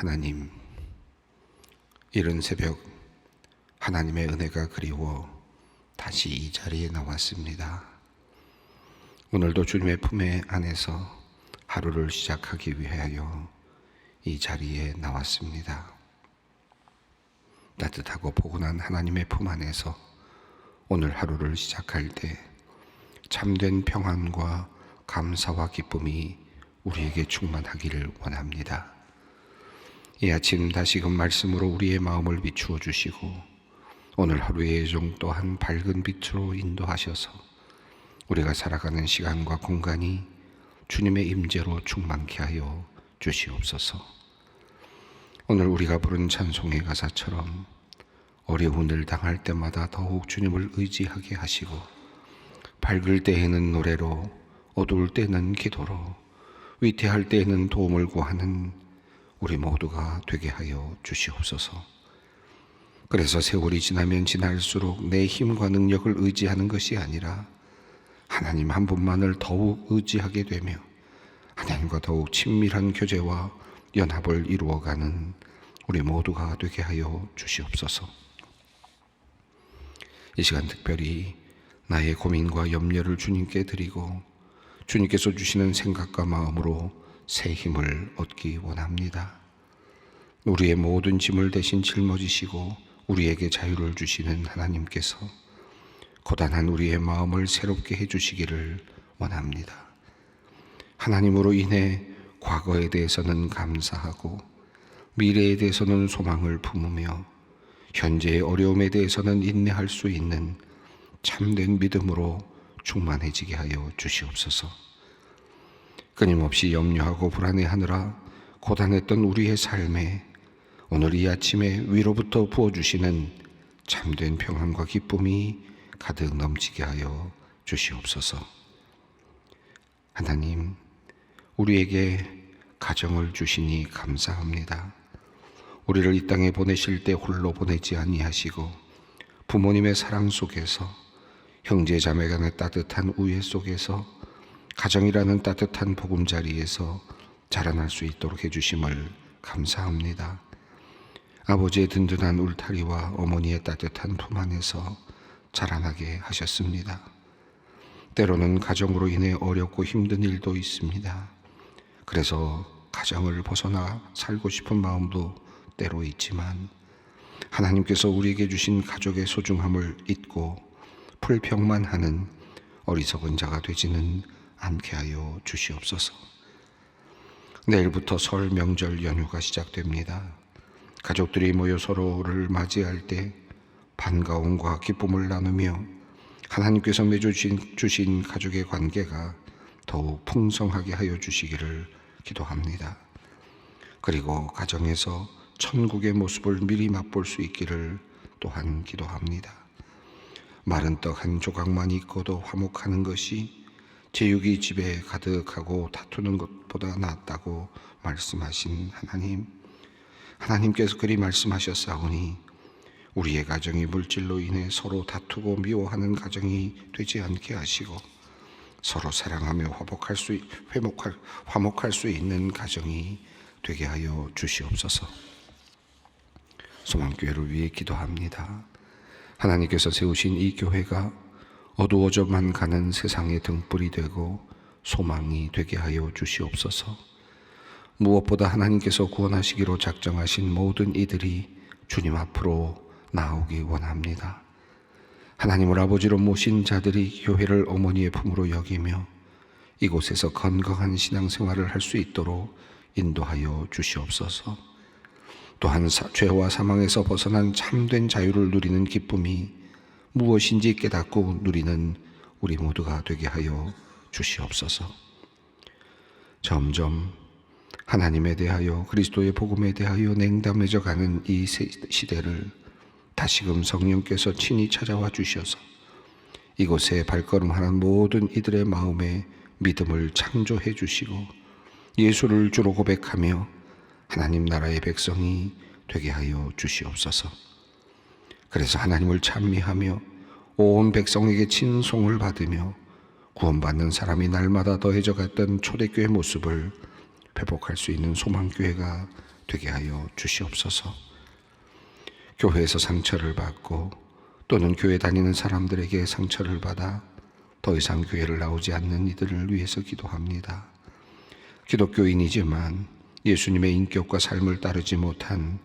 하나님, 이른 새벽 하나님의 은혜가 그리워 다시 이 자리에 나왔습니다. 오늘도 주님의 품에 안에서 하루를 시작하기 위하여 이 자리에 나왔습니다. 따뜻하고 포근한 하나님의 품 안에서 오늘 하루를 시작할 때 참된 평안과 감사와 기쁨이 우리에게 충만하기를 원합니다. 이 아침 다시금 말씀으로 우리의 마음을 비추어 주시고 오늘 하루의 예정 또한 밝은 빛으로 인도하셔서 우리가 살아가는 시간과 공간이 주님의 임재로 충만케 하여 주시옵소서. 오늘 우리가 부른 찬송의 가사처럼 어려움을 당할 때마다 더욱 주님을 의지하게 하시고 밝을 때에는 노래로 어두울 때는 기도로 위태할 때에는 도움을 구하는 우리 모두가 되게 하여 주시옵소서. 그래서 세월이 지나면 지날수록 내 힘과 능력을 의지하는 것이 아니라 하나님 한 분만을 더욱 의지하게 되며 하나님과 더욱 친밀한 교제와 연합을 이루어가는 우리 모두가 되게 하여 주시옵소서. 이 시간 특별히 나의 고민과 염려를 주님께 드리고 주님께서 주시는 생각과 마음으로 새 힘을 얻기 원합니다. 우리의 모든 짐을 대신 짊어지시고 우리에게 자유를 주시는 하나님께서 고단한 우리의 마음을 새롭게 해주시기를 원합니다. 하나님으로 인해 과거에 대해서는 감사하고 미래에 대해서는 소망을 품으며 현재의 어려움에 대해서는 인내할 수 있는 참된 믿음으로 충만해지게 하여 주시옵소서. 끊임없이 염려하고 불안해하느라 고단했던 우리의 삶에 오늘 이 아침에 위로부터 부어주시는 참된 평안과 기쁨이 가득 넘치게 하여 주시옵소서. 하나님, 우리에게 가정을 주시니 감사합니다. 우리를 이 땅에 보내실 때 홀로 보내지 아니하시고 부모님의 사랑 속에서 형제 자매 간의 따뜻한 우애 속에서 가정이라는 따뜻한 보금자리에서 자라날 수 있도록 해주심을 감사합니다. 아버지의 든든한 울타리와 어머니의 따뜻한 품 안에서 자라나게 하셨습니다. 때로는 가정으로 인해 어렵고 힘든 일도 있습니다. 그래서 가정을 벗어나 살고 싶은 마음도 때로 있지만 하나님께서 우리에게 주신 가족의 소중함을 잊고 불평만 하는 어리석은 자가 되지는 않게 하여 주시옵소서. 내일부터 설 명절 연휴가 시작됩니다. 가족들이 모여 서로를 맞이할 때 반가움과 기쁨을 나누며 하나님께서 맺어주신 주신 가족의 관계가 더욱 풍성하게 하여 주시기를 기도합니다. 그리고 가정에서 천국의 모습을 미리 맛볼 수 있기를 또한 기도합니다. 마른 떡 한 조각만 있고도 화목하는 것이 제육이 집에 가득하고 다투는 것보다 낫다고 말씀하신 하나님. 하나님께서 그리 말씀하셨사오니 우리의 가정이 물질로 인해 서로 다투고 미워하는 가정이 되지 않게 하시고 서로 사랑하며 화목할 수 회목할 화목할 수 있는 가정이 되게 하여 주시옵소서. 소망교회를 위해 기도합니다. 하나님께서 세우신 이 교회가 어두워져만 가는 세상의 등불이 되고 소망이 되게 하여 주시옵소서. 무엇보다 하나님께서 구원하시기로 작정하신 모든 이들이 주님 앞으로 나오기 원합니다. 하나님을 아버지로 모신 자들이 교회를 어머니의 품으로 여기며 이곳에서 건강한 신앙생활을 할 수 있도록 인도하여 주시옵소서. 또한 사, 죄와 사망에서 벗어난 참된 자유를 누리는 기쁨이 무엇인지 깨닫고 누리는 우리 모두가 되게 하여 주시옵소서. 점점 하나님에 대하여 그리스도의 복음에 대하여 냉담해져 가는 이 시대를 다시금 성령께서 친히 찾아와 주셔서 이곳에 발걸음하는 모든 이들의 마음에 믿음을 창조해 주시고 예수를 주로 고백하며 하나님 나라의 백성이 되게 하여 주시옵소서. 그래서 하나님을 찬미하며 온 백성에게 친송을 받으며 구원받는 사람이 날마다 더해져 갔던 초대교회 모습을 회복할 수 있는 소망교회가 되게 하여 주시옵소서. 교회에서 상처를 받고 또는 교회 다니는 사람들에게 상처를 받아 더 이상 교회를 나오지 않는 이들을 위해서 기도합니다. 기독교인이지만 예수님의 인격과 삶을 따르지 못한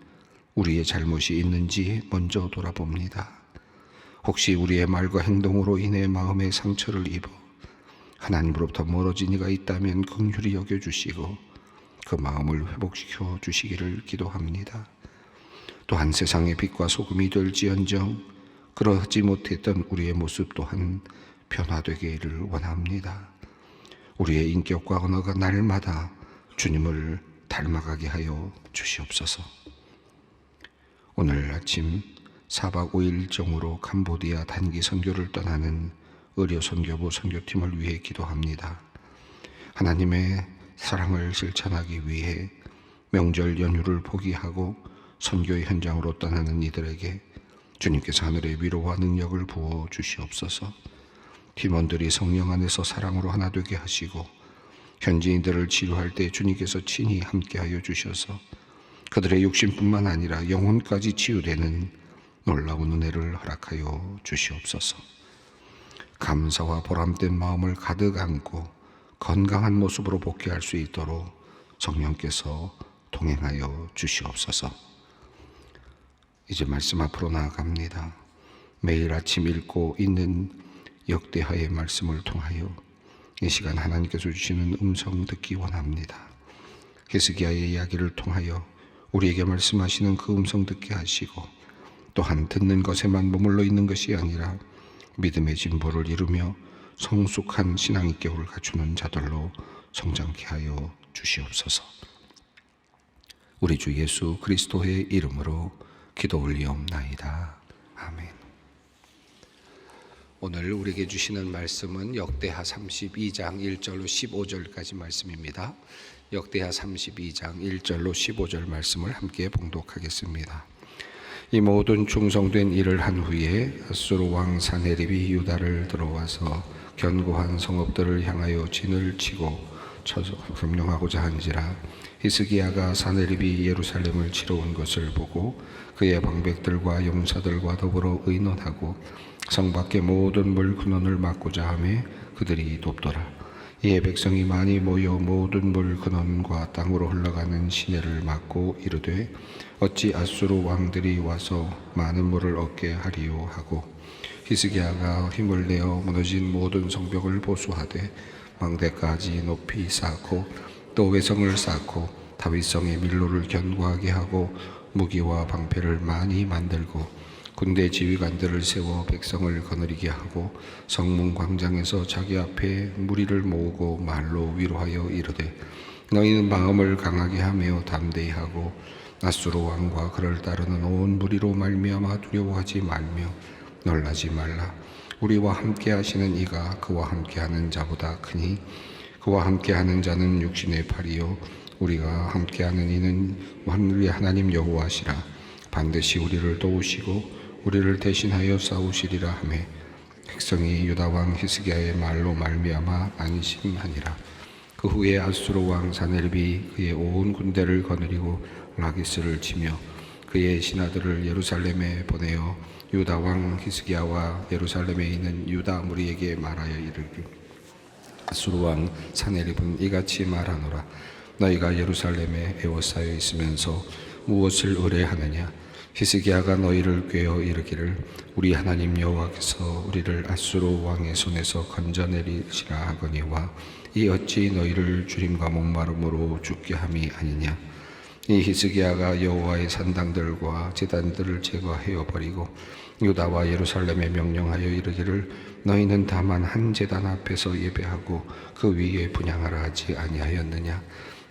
우리의 잘못이 있는지 먼저 돌아봅니다. 혹시 우리의 말과 행동으로 인해 마음의 상처를 입어 하나님으로부터 멀어진 이가 있다면 긍휼히 여겨 주시고 그 마음을 회복시켜 주시기를 기도합니다. 또한 세상의 빛과 소금이 될지언정 그러지 못했던 우리의 모습 또한 변화되기를 원합니다. 우리의 인격과 언어가 날마다 주님을 닮아가게 하여 주시옵소서. 오늘 아침 4박 5일 정으로 캄보디아 단기 선교를 떠나는 의료 선교부 선교팀을 위해 기도합니다. 하나님의 사랑을 실천하기 위해 명절 연휴를 포기하고 선교의 현장으로 떠나는 이들에게 주님께서 하늘의 위로와 능력을 부어 주시옵소서. 팀원들이 성령 안에서 사랑으로 하나 되게 하시고 현지인들을 치료할 때 주님께서 친히 함께하여 주셔서 그들의 육신뿐만 아니라 영혼까지 치유되는 놀라운 은혜를 허락하여 주시옵소서. 감사와 보람된 마음을 가득 안고 건강한 모습으로 복귀할 수 있도록 성령께서 동행하여 주시옵소서. 이제 말씀 앞으로 나아갑니다. 매일 아침 읽고 있는 역대하의 말씀을 통하여 이 시간 하나님께서 주시는 음성 듣기 원합니다. 히스기야의 이야기를 통하여 우리에게 말씀하시는 그 음성 듣게 하시고 또한 듣는 것에만 머물러 있는 것이 아니라 믿음의 진보를 이루며 성숙한 신앙의 겨울을 갖추는 자들로 성장케 하여 주시옵소서. 우리 주 예수 그리스도의 이름으로 기도 올리옵나이다. 아멘. 오늘 우리에게 주시는 말씀은 역대하 32장 1절로 15절까지 말씀입니다. 역대하 32장 1절로 15절 말씀을 함께 봉독하겠습니다. 이 모든 충성된 일을 한 후에 아수르 왕 사네립이 유다를 들어와서 견고한 성읍들을 향하여 진을 치고 점령하고자 한지라 히스기야가 사네립이 예루살렘을 치러 온 것을 보고 그의 방백들과 용사들과 더불어 의논하고 성 밖의 모든 물 근원을 막고자 하매 그들이 돕더라. 이에 백성이 많이 모여 모든 물 근원과 땅으로 흘러가는 시내를 막고 이르되 어찌 아수르 왕들이 와서 많은 물을 얻게 하리요? 하고 히스기야가 힘을 내어 무너진 모든 성벽을 보수하되 망대까지 높이 쌓고 또 외성을 쌓고 다윗성의 밀로를 견고하게 하고 무기와 방패를 많이 만들고 군대 지휘관들을 세워 백성을 거느리게 하고 성문 광장에서 자기 앞에 무리를 모으고 말로 위로하여 이르되 너희는 마음을 강하게 하며 담대히 하고 아수르 왕과 그를 따르는 온 무리로 말미암아 두려워하지 말며 놀라지 말라. 우리와 함께 하시는 이가 그와 함께 하는 자보다 크니 그와 함께 하는 자는 육신의 팔이요 우리가 함께 하는 이는 하늘의 하나님 여호와시라. 반드시 우리를 도우시고 우리를 대신하여 싸우시리라 하매 백성이 유다 왕 히스기야의 말로 말미암아 안심하니라. 그 후에 아수르 왕 사넬비 그의 온 군대를 거느리고 라기스를 치며 그의 신하들을 예루살렘에 보내어 유다 왕 히스기야와 예루살렘에 있는 유다 무리에게 말하여 이르기. 아수르 왕 사네립은 이같이 말하노라. 너희가 예루살렘에 에워싸여 있으면서 무엇을 의뢰하느냐 히스기야가 너희를 꾀어 이르기를 우리 하나님 여호와께서 우리를 아수르 왕의 손에서 건져내리시라 하거니와 이 어찌 너희를 주림과 목마름으로 죽게 함이 아니냐? 이 히스기야가 여호와의 산당들과 제단들을 제거하여 버리고 유다와 예루살렘에 명령하여 이르기를 너희는 다만 한 제단 앞에서 예배하고 그 위에 분양하라 하지 아니하였느냐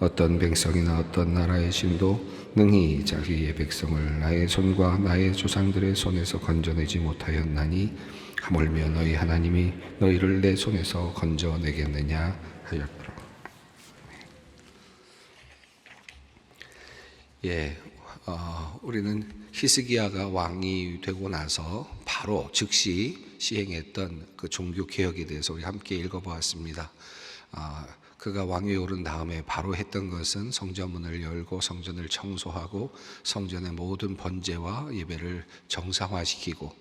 어떤 백성이나 어떤 나라의 신도 능히 자기의 백성을 나의 손과 나의 조상들의 손에서 건져내지 못하였나니 하물며 너희 하나님이 너희를 내 손에서 건져내겠느냐 하였더라. 예, 어, 우리는 히스기야가 왕이 되고 나서 바로 즉시 시행했던 그 종교 개혁에 대해서 우리 함께 읽어보았습니다. 아, 그가 왕위에 오른 다음에 바로 했던 것은 성전문을 열고 성전을 청소하고 성전의 모든 번제와 예배를 정상화시키고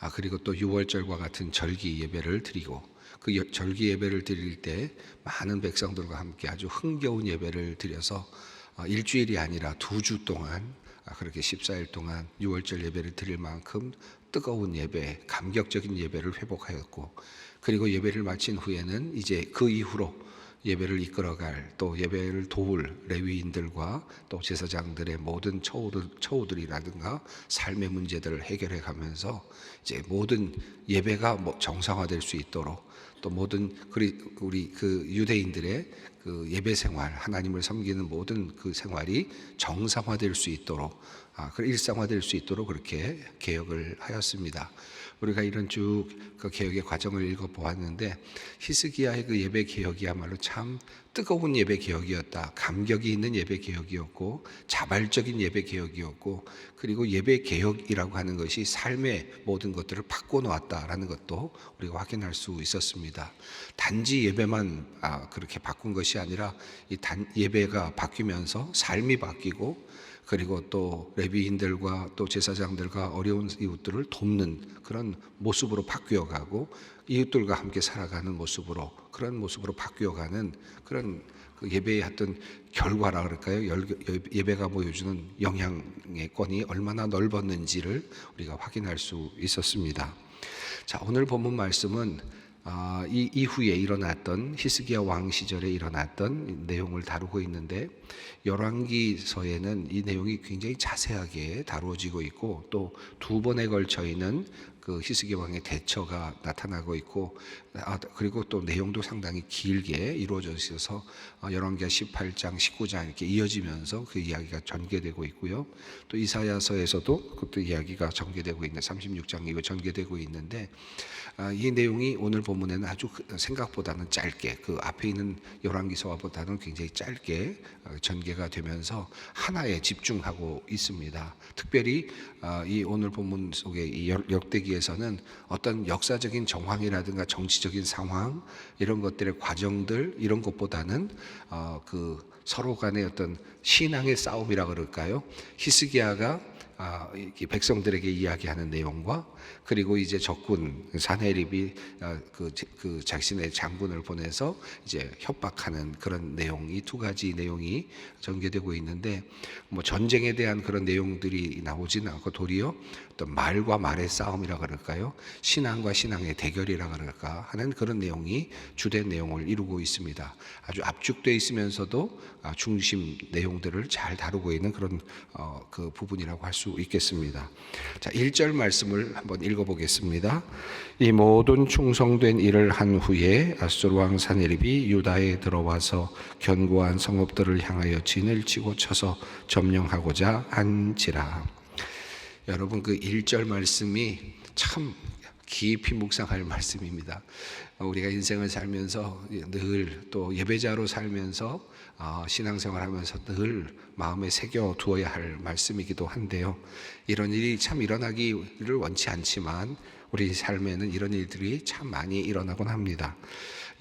아 그리고 또 유월절과 같은 절기 예배를 드리고 그 여- 절기 예배를 드릴 때 많은 백성들과 함께 아주 흥겨운 예배를 드려서 아, 일주일이 아니라 두 주 동안 아, 그렇게 14일 동안 유월절 예배를 드릴 만큼 뜨거운 예배, 감격적인 예배를 회복하였고 그리고 예배를 마친 후에는 이제 그 이후로 예배를 이끌어갈 또 예배를 도울 레위인들과 또 제사장들의 모든 처우들, 처우들이라든가 삶의 문제들을 해결해 가면서 이제 모든 예배가 뭐 정상화될 수 있도록 또 모든 우리, 우리 그 유대인들의 그 예배 생활 하나님을 섬기는 모든 그 생활이 정상화될 수 있도록 아, 그 일상화될 수 있도록 그렇게 개혁을 하였습니다. 우리가 이런 쭉 그 개혁의 과정을 읽어 보았는데 히스기야의 그 예배 개혁이야말로 참 뜨거운 예배 개혁이었다. 감격이 있는 예배 개혁이었고 자발적인 예배 개혁이었고 그리고 예배 개혁이라고 하는 것이 삶의 모든 것들을 바꿔 놓았다라는 것도 우리가 확인할 수 있었습니다. 단지 예배만 아, 그렇게 바꾼 것이 아니라 이 단, 예배가 바뀌면서 삶이 바뀌고 그리고 또 레비인들과 또 제사장들과 어려운 이웃들을 돕는 그런 모습으로 바뀌어 가고 이웃들과 함께 살아가는 모습으로 그런 모습으로 바뀌어 가는 그런 그 예배의 어떤 결과라 그럴까요? 열- 예배가 보여주는 영향의 권이 얼마나 넓었는지를 우리가 확인할 수 있었습니다. 자, 오늘 본문 말씀은 아, 이 이후에 일어났던 히스기야 왕 시절에 일어났던 내용을 다루고 있는데 열왕기서에는 이 내용이 굉장히 자세하게 다루어지고 있고 또 두 번에 걸쳐 있는 그 히스기야 왕의 대처가 나타나고 있고 아, 그리고 또 내용도 상당히 길게 이루어져 있어서 아, 열왕기하 18장, 19장 이렇게 이어지면서 그 이야기가 전개되고 있고요. 또 이사야서에서도 그것도 이야기가 전개되고 있는 36장 이거 전개되고 있는데 아, 이 내용이 오늘 본문에는 아주 그- 생각보다는 짧게 그 앞에 있는 열왕기서와보다는 굉장히 짧게 어, 전개가 되면서 하나에 집중하고 있습니다. 특별히 아, 이 오늘 본문 속의 이 역- 역대기에서는 어떤 역사적인 정황이라든가 정치 적인 상황 이런 것들의 과정들 이런 것보다는 어, 그 서로 간의 어떤 신앙의 싸움이라 그럴까요? 히스기야가 아, 이 백성들에게 이야기하는 내용과 그리고 이제 적군 사내립이 아, 그, 그 자신의 장군을 보내서 이제 협박하는 그런 내용 이 두 가지 내용이 전개되고 있는데 뭐 전쟁에 대한 그런 내용들이 나오지는 않고 도리어 어떤 말과 말의 싸움이라 그럴까요? 신앙과 신앙의 대결이라 그럴까 하는 그런 내용이 주된 내용을 이루고 있습니다. 아주 압축돼 있으면서도 아, 중심 내용들을 잘 다루고 있는 그런 어, 그 부분이라고 할 수 있겠습니다. 자, 1절 말씀을 한번 읽어 보겠습니다. 이 모든 충성된 일을 한 후에 아수르 왕 사네립이 유다에 들어와서 견고한 성읍들을 향하여 진을 치고 쳐서 점령하고자 한지라. 여러분 그 1절 말씀이 참 깊이 묵상할 말씀입니다. 어, 우리가 인생을 살면서 늘 또 예배자로 살면서 어, 신앙생활 하면서 늘 마음에 새겨 두어야 할 말씀이기도 한데요. 이런 일이 참 일어나기를 원치 않지만 우리 삶에는 이런 일들이 참 많이 일어나곤 합니다.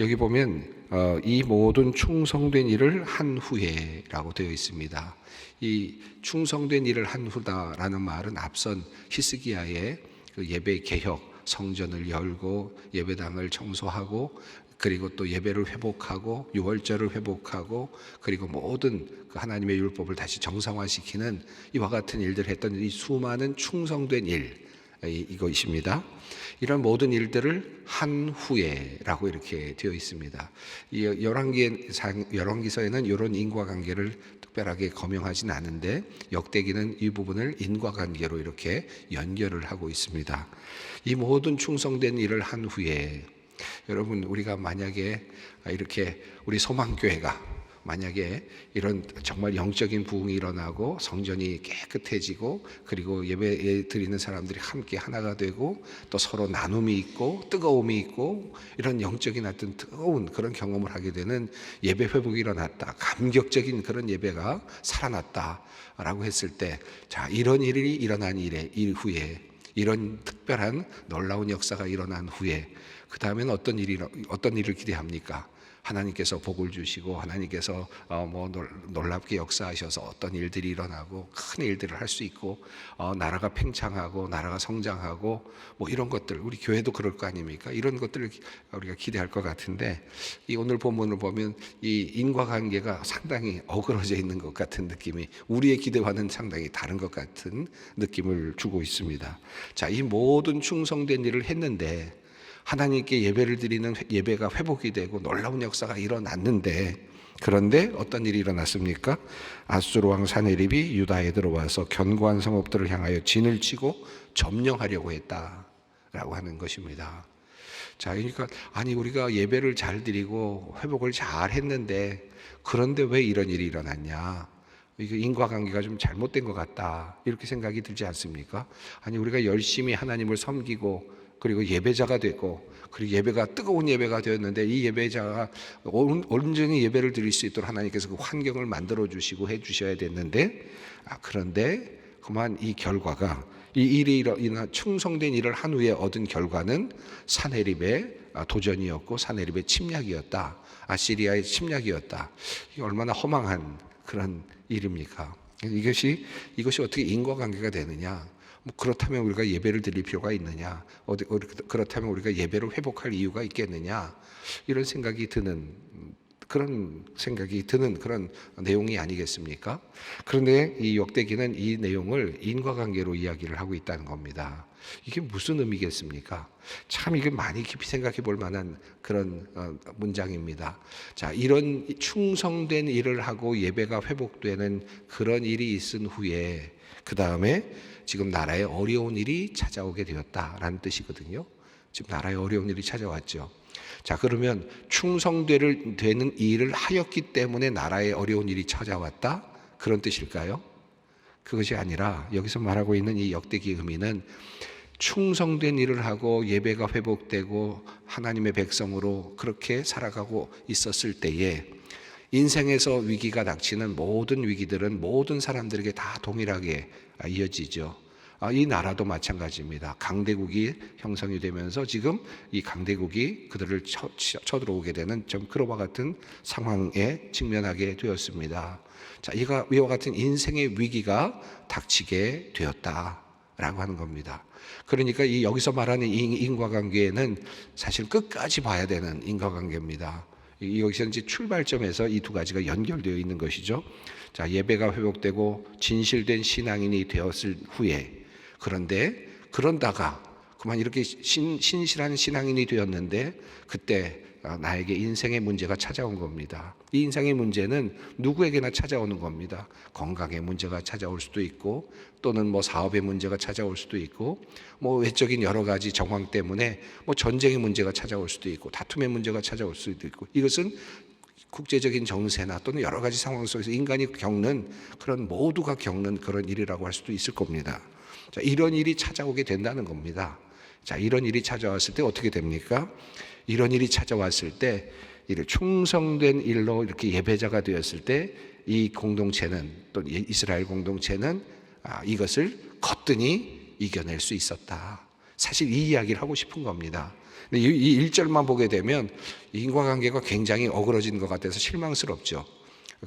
여기 보면 어, 이 모든 충성된 일을 한 후에라고 되어 있습니다. 이 충성된 일을 한 후다라는 말은 앞선 히스기야의 그 예배 개혁, 성전을 열고 예배당을 청소하고 그리고 또 예배를 회복하고 유월절을 회복하고 그리고 모든 그 하나님의 율법을 다시 정상화시키는 이와 같은 일들을 했던 이 수많은 충성된 일 이- 이것입니다. 이런 모든 일들을 한 후에라고 이렇게 되어 있습니다. 이 열왕기 열왕기서에는 이런 인과관계를 특별하게 거명하진 않은데 역대기는 이 부분을 인과관계로 이렇게 연결을 하고 있습니다. 이 모든 충성된 일을 한 후에 여러분 우리가 만약에 이렇게 우리 소망교회가 만약에 이런 정말 영적인 부흥이 일어나고 성전이 깨끗해지고 그리고 예배 드리는 사람들이 함께 하나가 되고 또 서로 나눔이 있고 뜨거움이 있고 이런 영적인 어떤 뜨거운 그런 경험을 하게 되는 예배 회복이 일어났다. 감격적인 그런 예배가 살아났다라고 했을 때 자, 이런 일이 일어난 일에 일 후에 이런 특별한 놀라운 역사가 일어난 후에 그 다음에는 어떤 일이 어떤 일을 기대합니까? 하나님께서 복을 주시고 하나님께서 어, 뭐 놀- 놀랍게 역사하셔서 어떤 일들이 일어나고 큰 일들을 할 수 있고 어, 나라가 팽창하고 나라가 성장하고 뭐 이런 것들 우리 교회도 그럴 거 아닙니까? 이런 것들을 기- 우리가 기대할 것 같은데 이 오늘 본문을 보면 이 인과관계가 상당히 어그러져 있는 것 같은 느낌이 우리의 기대와는 상당히 다른 것 같은 느낌을 주고 있습니다. 자, 이 모든 충성된 일을 했는데 하나님께 예배를 드리는 회- 예배가 회복이 되고 놀라운 역사가 일어났는데 그런데 어떤 일이 일어났습니까? 아수르 왕 사네립이 유다에 들어와서 견고한 성읍들을 향하여 진을 치고 점령하려고 했다라고 하는 것입니다. 자, 그러니까 아니 우리가 예배를 잘 드리고 회복을 잘 했는데 그런데 왜 이런 일이 일어났냐? 이게 인과관계가 좀 잘못된 것 같다 이렇게 생각이 들지 않습니까? 아니 우리가 열심히 하나님을 섬기고 그리고 예배자가 되고 그리고 예배가 뜨거운 예배가 되었는데 이 예배자가 온- 온전히 예배를 드릴 수 있도록 하나님께서 그 환경을 만들어 주시고 해 주셔야 됐는데 아 그런데 그만 이 결과가 이 일이 일어- 충성된 일을 한 후에 얻은 결과는 사네립의 아, 도전이었고 사네립의 침략이었다. 아시리아의 침략이었다. 이게 얼마나 허망한 그런 일입니까? 이것이 이것이 어떻게 인과관계가 되느냐? 뭐 그렇다면 우리가 예배를 드릴 필요가 있느냐? 어디 그렇다면 우리가 예배를 회복할 이유가 있겠느냐? 이런 생각이 드는 음, 그런 생각이 드는 그런 내용이 아니겠습니까? 그런데 이 역대기는 이 내용을 인과관계로 이야기를 하고 있다는 겁니다. 이게 무슨 의미겠습니까? 참 이게 많이 깊이 생각해 볼 만한 그런 어, 문장입니다. 자, 이런 충성된 일을 하고 예배가 회복되는 그런 일이 있은 후에 그 다음에 지금 나라에 어려운 일이 찾아오게 되었다라는 뜻이거든요. 지금 나라에 어려운 일이 찾아왔죠. 자, 그러면 충성되는 되는 일을 하였기 때문에 나라에 어려운 일이 찾아왔다? 그런 뜻일까요? 그것이 아니라 여기서 말하고 있는 이 역대기 의미는 충성된 일을 하고 예배가 회복되고 하나님의 백성으로 그렇게 살아가고 있었을 때에 인생에서 위기가 닥치는 모든 위기들은 모든 사람들에게 다 동일하게 아, 이어지죠. 아, 이 나라도 마찬가지입니다. 강대국이 형성이 되면서 지금 이 강대국이 그들을 쳐, 쳐들어오게 되는 좀 그와 같은 상황에 직면하게 되었습니다. 자, 이가 이와 같은 인생의 위기가 닥치게 되었다 라고 하는 겁니다. 그러니까 이 여기서 말하는 이 인과관계는 사실 끝까지 봐야 되는 인과관계입니다. 이- 여기서 이제 출발점에서 이 두 가지가 연결되어 있는 것이죠. 자, 예배가 회복되고 진실된 신앙인이 되었을 후에 그런데 그런다가 그만 이렇게 신, 신실한 신앙인이 되었는데 그때 아, 나에게 인생의 문제가 찾아온 겁니다. 이 인생의 문제는 누구에게나 찾아오는 겁니다. 건강의 문제가 찾아올 수도 있고 또는 뭐 사업의 문제가 찾아올 수도 있고 뭐 외적인 여러 가지 정황 때문에 뭐 전쟁의 문제가 찾아올 수도 있고 다툼의 문제가 찾아올 수도 있고 이것은 국제적인 정세나 또는 여러 가지 상황 속에서 인간이 겪는 그런 모두가 겪는 그런 일이라고 할 수도 있을 겁니다. 자, 이런 일이 찾아오게 된다는 겁니다. 자, 이런 일이 찾아왔을 때 어떻게 됩니까? 이런 일이 찾아왔을 때 이를 충성된 일로 이렇게 예배자가 되었을 때 이 공동체는 또 이스라엘 공동체는 아, 이것을 거뜬히 이겨낼 수 있었다. 사실 이 이야기를 하고 싶은 겁니다. 이 1절만 보게 되면 인과관계가 굉장히 어그러진 것 같아서 실망스럽죠.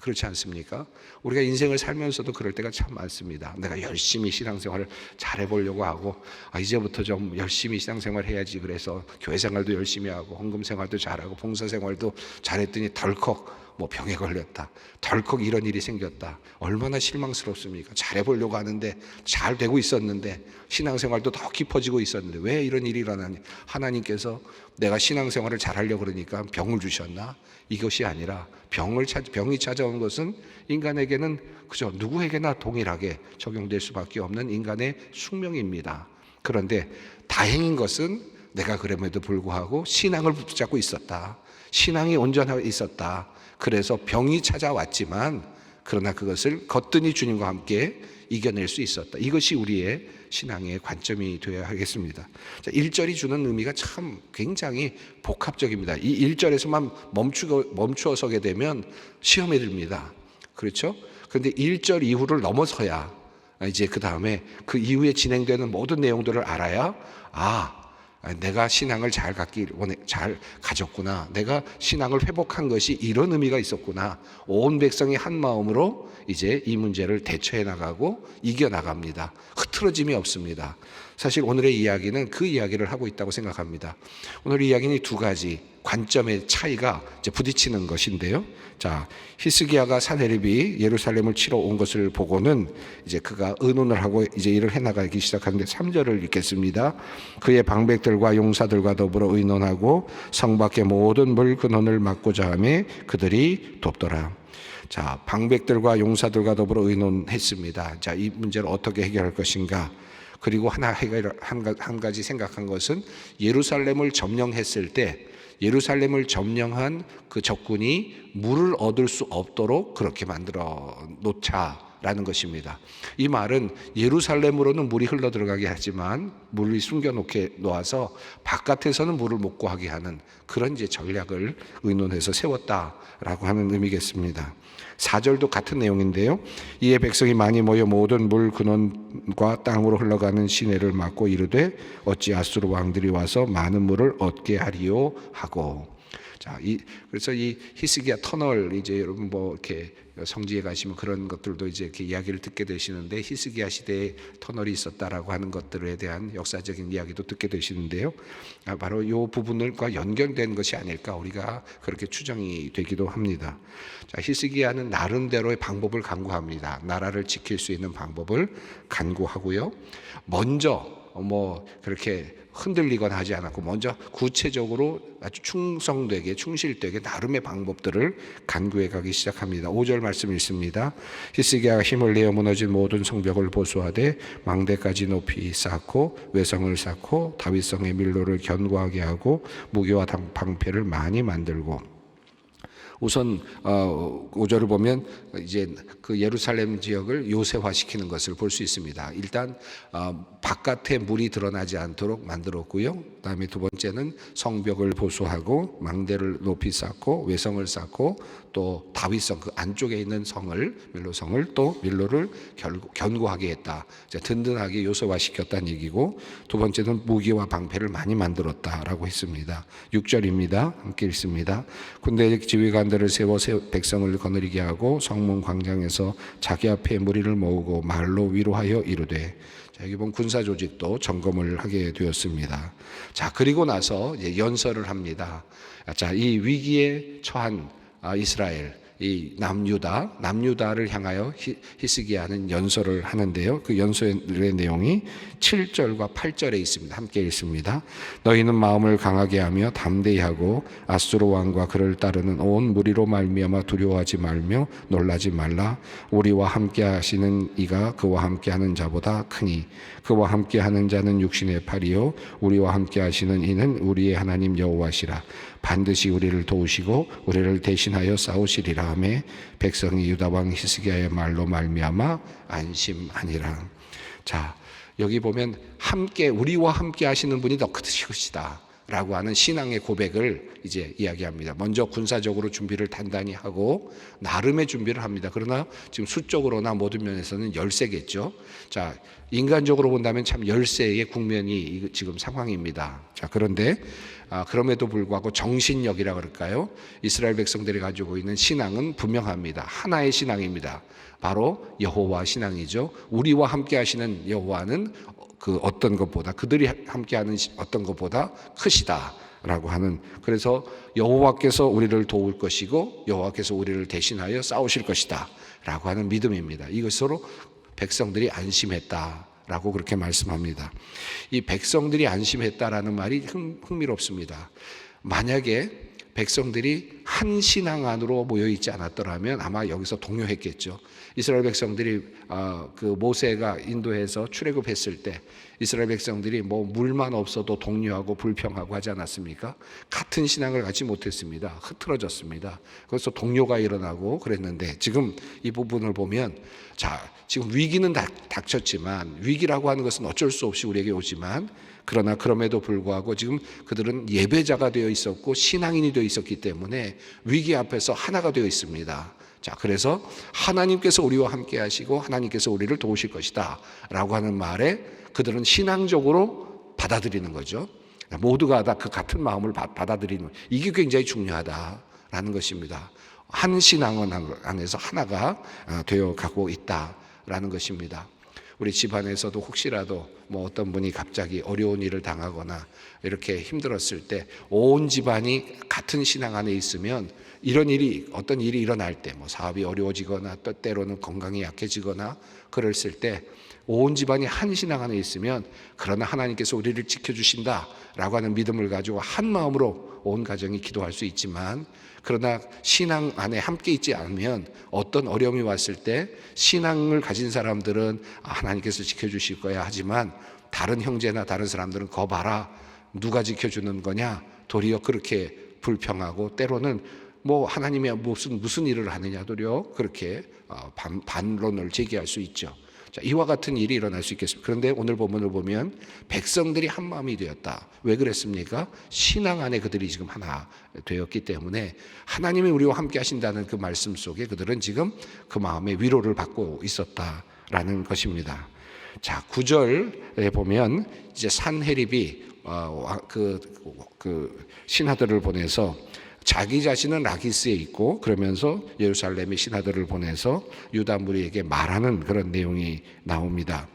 그렇지 않습니까? 우리가 인생을 살면서도 그럴 때가 참 많습니다. 내가 열심히 신앙생활을 잘해보려고 하고 아, 이제부터 좀 열심히 신앙생활 해야지 그래서 교회 생활도 열심히 하고 헌금 생활도 잘하고 봉사 생활도 잘했더니 덜컥 뭐 병에 걸렸다. 덜컥 이런 일이 생겼다. 얼마나 실망스럽습니까? 잘해보려고 하는데 잘 되고 있었는데 신앙생활도 더 깊어지고 있었는데 왜 이런 일이 일어나니? 하나님께서 내가 신앙생활을 잘하려고 그러니까 병을 주셨나? 이것이 아니라 병을 찾, 병이 찾아온 것은 인간에게는 그저 누구에게나 동일하게 적용될 수밖에 없는 인간의 숙명입니다. 그런데 다행인 것은 내가 그럼에도 불구하고 신앙을 붙잡고 있었다. 신앙이 온전하게 있었다. 그래서 병이 찾아왔지만 그러나 그것을 거뜬히 주님과 함께 이겨낼 수 있었다. 이것이 우리의 신앙의 관점이 되어야 하겠습니다. 자, 1절이 주는 의미가 참 굉장히 복합적입니다. 이 1절에서만 멈추고 멈추어 서게 되면 시험에 듭니다. 그렇죠? 그런데 1절 이후를 넘어서야 이제 그 다음에 그 이후에 진행되는 모든 내용들을 알아야 아 내가 신앙을 잘 갖기 원해 잘 가졌구나. 내가 신앙을 회복한 것이 이런 의미가 있었구나. 온 백성이 한 마음으로 이제 이 문제를 대처해 나가고 이겨 나갑니다. 흐트러짐이 없습니다. 사실 오늘의 이야기는 그 이야기를 하고 있다고 생각합니다. 오늘 이야기는 두 가지 관점의 차이가 이제 부딪히는 것인데요. 자, 히스기야가 사내립이 예루살렘을 치러 온 것을 보고는 이제 그가 의논을 하고 이제 일을 해 나가기 시작하는데 3절을 읽겠습니다. 그의 방백들과 용사들과 더불어 의논하고 성 밖의 모든 물 근원을 막고자 하며 그들이 돕더라. 자, 방백들과 용사들과 더불어 의논했습니다. 자, 이 문제를 어떻게 해결할 것인가? 그리고 하나 한 가지 생각한 것은 예루살렘을 점령했을 때 예루살렘을 점령한 그 적군이 물을 얻을 수 없도록 그렇게 만들어 놓자 라는 것입니다. 이 말은 예루살렘으로는 물이 흘러 들어가게 하지만 물이 숨겨놓게 놓아서 바깥에서는 물을 못 구하게 하는 그런 이제 전략을 의논해서 세웠다라고 하는 의미겠습니다. 4절도 같은 내용인데요. 이에 백성이 많이 모여 모든 물 근원과 땅으로 흘러가는 시내를 막고 이르되 어찌 아수르 왕들이 와서 많은 물을 얻게 하리요 하고 자, 이 그래서 이 히스기야 터널 이제 여러분 뭐 이렇게 성지에 가시면 그런 것들도 이제 이렇게 이야기를 듣게 되시는데 히스기야 시대에 터널이 있었다라고 하는 것들에 대한 역사적인 이야기도 듣게 되시는데요. 아, 바로 이 부분을과 연결된 것이 아닐까 우리가 그렇게 추정이 되기도 합니다. 자, 히스기야는 나름대로의 방법을 간구합니다. 나라를 지킬 수 있는 방법을 간구하고요. 먼저 뭐 그렇게 흔들리거나 하지 않았고 먼저 구체적으로 아주 충성되게 충실되게 나름의 방법들을 간구해 가기 시작합니다. 5절 말씀 읽습니다. 히스기야가 힘을 내어 무너진 모든 성벽을 보수하되 망대까지 높이 쌓고 외성을 쌓고 다윗성의 밀로를 견고하게 하고 무기와 당- 방패를 많이 만들고 우선 어, 5절을 보면 이제 그 예루살렘 지역을 요새화시키는 것을 볼 수 있습니다. 일단 어, 바깥에 물이 드러나지 않도록 만들었고요. 그다음에 두 번째는 성벽을 보수하고 망대를 높이 쌓고 외성을 쌓고 또 다윗성 그 안쪽에 있는 성을 밀로성을 또 밀로를 결- 견고하게 했다. 이제 든든하게 요새화시켰다는 얘기고 두 번째는 무기와 방패를 많이 만들었다라고 했습니다. 6절입니다. 함께 읽습니다. 군대 지휘관 들을 세워 세- 백성을 거느리게 하고 성문 광장에서 자기 앞에 무리를 모으고 말로 위로하여 이르되 자, 여기 보면 군사 조직도 점검을 하게 되었습니다. 자, 그리고 나서 연설을 합니다. 자, 이 위기에 처한 아, 이스라엘, 이 남유다, 남유다를 향하여 히- 히스기야는 연설을 하는데요. 그 연설의 내용이 7절과 8절에 있습니다. 함께 읽습니다. 너희는 마음을 강하게 하며 담대히 하고 아수르 왕과 그를 따르는 온 무리로 말미암아 두려워하지 말며 놀라지 말라. 우리와 함께 하시는 이가 그와 함께 하는 자보다 크니 그와 함께 하는 자는 육신의 팔이요 우리와 함께 하시는 이는 우리의 하나님 여호와시라. 반드시 우리를 도우시고 우리를 대신하여 싸우시리라 하매 백성이 유다 왕 히스기야의 말로 말미암아 안심하니라. 자, 여기 보면 함께 우리와 함께 하시는 분이 더 크시다. 라고 하는 신앙의 고백을 이제 이야기합니다. 먼저 군사적으로 준비를 단단히 하고 나름의 준비를 합니다. 그러나 지금 수적으로나 모든 면에서는 열세겠죠. 자, 인간적으로 본다면 참 열세의 국면이 이- 지금 상황입니다. 자, 그런데 아, 그럼에도 불구하고 정신력이라 그럴까요? 이스라엘 백성들이 가지고 있는 신앙은 분명합니다. 하나의 신앙입니다. 바로 여호와 신앙이죠. 우리와 함께 하시는 여호와는 그 어떤 것보다 그들이 함께하는 시- 어떤 것보다 크시다라고 하는 그래서 여호와께서 우리를 도울 것이고 여호와께서 우리를 대신하여 싸우실 것이다라고 하는 믿음입니다. 이것으로 백성들이 안심했다 라고 그렇게 말씀합니다. 이 백성들이 안심했다라는 말이 흥, 흥미롭습니다. 만약에 백성들이 한 신앙 안으로 모여 있지 않았더라면 아마 여기서 동요했겠죠. 이스라엘 백성들이 어, 그 모세가 인도해서 출애굽했을 때 이스라엘 백성들이 뭐 물만 없어도 동요하고 불평하고 하지 않았습니까? 같은 신앙을 갖지 못했습니다. 흐트러졌습니다. 그래서 동요가 일어나고 그랬는데 지금 이 부분을 보면 자 지금 위기는 닥, 닥쳤지만 위기라고 하는 것은 어쩔 수 없이 우리에게 오지만 그러나 그럼에도 불구하고 지금 그들은 예배자가 되어 있었고 신앙인이 되어 있었기 때문에 위기 앞에서 하나가 되어 있습니다. 자, 그래서 하나님께서 우리와 함께 하시고 하나님께서 우리를 도우실 것이다. 라고 하는 말에 그들은 신앙적으로 받아들이는 거죠. 모두가 다 그 같은 마음을 받아들이는 이게 굉장히 중요하다라는 것입니다. 한 신앙원 안에서 하나가 되어 가고 있다라는 것입니다. 우리 집안에서도 혹시라도 뭐 어떤 분이 갑자기 어려운 일을 당하거나 이렇게 힘들었을 때 온 집안이 같은 신앙 안에 있으면 이런 일이 어떤 일이 일어날 때 뭐 사업이 어려워지거나 또 때로는 건강이 약해지거나 그랬을 때 온 집안이 한 신앙 안에 있으면 그러나 하나님께서 우리를 지켜주신다라고 하는 믿음을 가지고 한 마음으로 온 가정이 기도할 수 있지만 그러나 신앙 안에 함께 있지 않으면 어떤 어려움이 왔을 때 신앙을 가진 사람들은 아, 하나님께서 지켜주실 거야. 하지만 다른 형제나 다른 사람들은 거 봐라. 누가 지켜주는 거냐? 도리어 그렇게 불평하고 때로는 뭐 하나님이 무슨 무슨 일을 하느냐 도리어 그렇게 어, 반, 반론을 제기할 수 있죠. 자, 이와 같은 일이 일어날 수 있겠습니다. 그런데 오늘 본문을 보면 백성들이 한 마음이 되었다. 왜 그랬습니까? 신앙 안에 그들이 지금 하나 되었기 때문에 하나님이 우리와 함께 하신다는 그 말씀 속에 그들은 지금 그 마음의 위로를 받고 있었다라는 것입니다. 자, 9절에 보면 이제 산헤립이 어, 그, 그 신하들을 보내서 자기 자신은 라기스에 있고 그러면서 예루살렘의 신하들을 보내서 유다 무리에게 말하는 그런 내용이 나옵니다.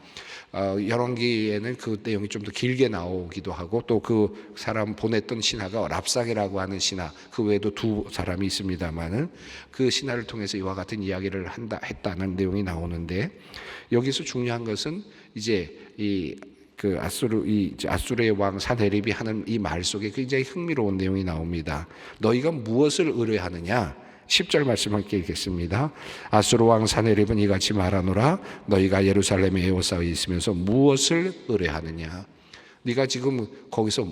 어, 열왕기에는 그 내용이 좀 더 길게 나오기도 하고 또 그 사람 보냈던 신하가 랍사게라고 하는 신하 그 외에도 두 사람이 있습니다만은 그 신하를 통해서 이와 같은 이야기를 한다 했다는 내용이 나오는데 여기서 중요한 것은 이제 이 그 아수르 이 아수르의 왕 사데립이 하는 이 말 속에 굉장히 흥미로운 내용이 나옵니다. 너희가 무엇을 의뢰하느냐? 10절 말씀 함께 읽겠습니다. 아수르 왕 사네립은 이같이 말하노라 너희가 예루살렘에 에워싸여 있으면서 무엇을 의뢰하느냐? 네가 지금 거기서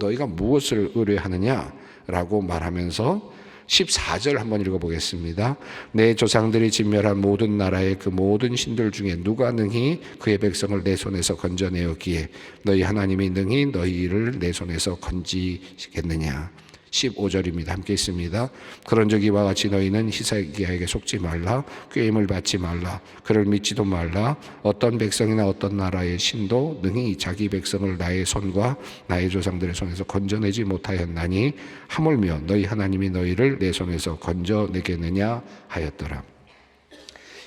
너희가 무엇을 의뢰하느냐라고 말하면서 14절 한번 읽어보겠습니다. 내 조상들이 진멸한 모든 나라의 그 모든 신들 중에 누가 능히 그의 백성을 내 손에서 건져내었기에 너희 하나님이 능히 너희를 내 손에서 건지겠느냐. 15절입니다. 함께 있습니다. 그런 적 이와 같이 너희는 히사기야에게 속지 말라. 꾀임을 받지 말라. 그를 믿지도 말라. 어떤 백성이나 어떤 나라의 신도 능히 자기 백성을 나의 손과 나의 조상들의 손에서 건져내지 못하였나니 하물며 너희 하나님이 너희를 내 손에서 건져내겠느냐 하였더라.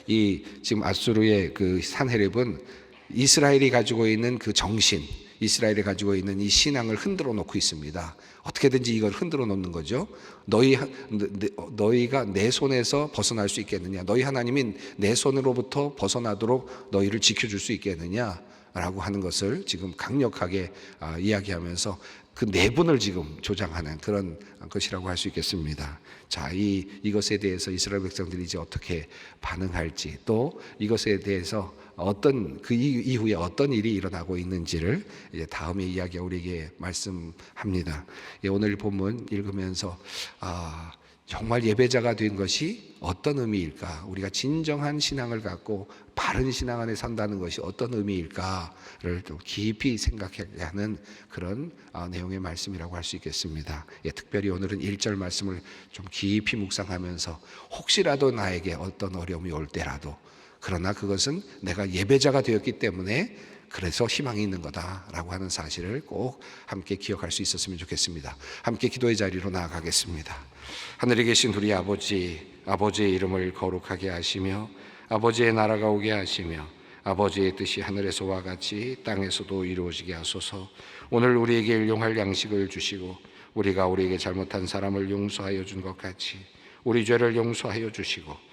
이 지금 아수르의 그 산헤립은 이스라엘이 가지고 있는 그 정신, 이스라엘이 가지고 있는 이 신앙을 흔들어 놓고 있습니다. 어떻게든지 이걸 흔들어 놓는 거죠. 너희 너희가 내 손에서 벗어날 수 있겠느냐? 너희 하나님이 내 손으로부터 벗어나도록 너희를 지켜 줄 수 있겠느냐? 라고 하는 것을 지금 강력하게 아, 이야기하면서 그 내분을 지금 조장하는 그런 것이라고 할 수 있겠습니다. 자, 이, 이것에 대해서 이스라엘 백성들이 이제 어떻게 반응할지 또 이것에 대해서 어떤 그 이후에 어떤 일이 일어나고 있는지를 이제 다음에 이야기 우리에게 말씀합니다. 예, 오늘 본문 읽으면서 아, 정말 예배자가 된 것이 어떤 의미일까? 우리가 진정한 신앙을 갖고 바른 신앙 안에 산다는 것이 어떤 의미일까를 좀 깊이 생각해야 하는 그런 아, 내용의 말씀이라고 할 수 있겠습니다. 예, 특별히 오늘은 1절 말씀을 좀 깊이 묵상하면서 혹시라도 나에게 어떤 어려움이 올 때라도 그러나 그것은 내가 예배자가 되었기 때문에 그래서 희망이 있는 거다라고 하는 사실을 꼭 함께 기억할 수 있었으면 좋겠습니다. 함께 기도의 자리로 나아가겠습니다. 하늘에 계신 우리 아버지, 아버지의 이름을 거룩하게 하시며 아버지의 나라가 오게 하시며 아버지의 뜻이 하늘에서와 같이 땅에서도 이루어지게 하소서. 오늘 우리에게 일용할 양식을 주시고 우리가 우리에게 잘못한 사람을 용서하여 준 것 같이 우리 죄를 용서하여 주시고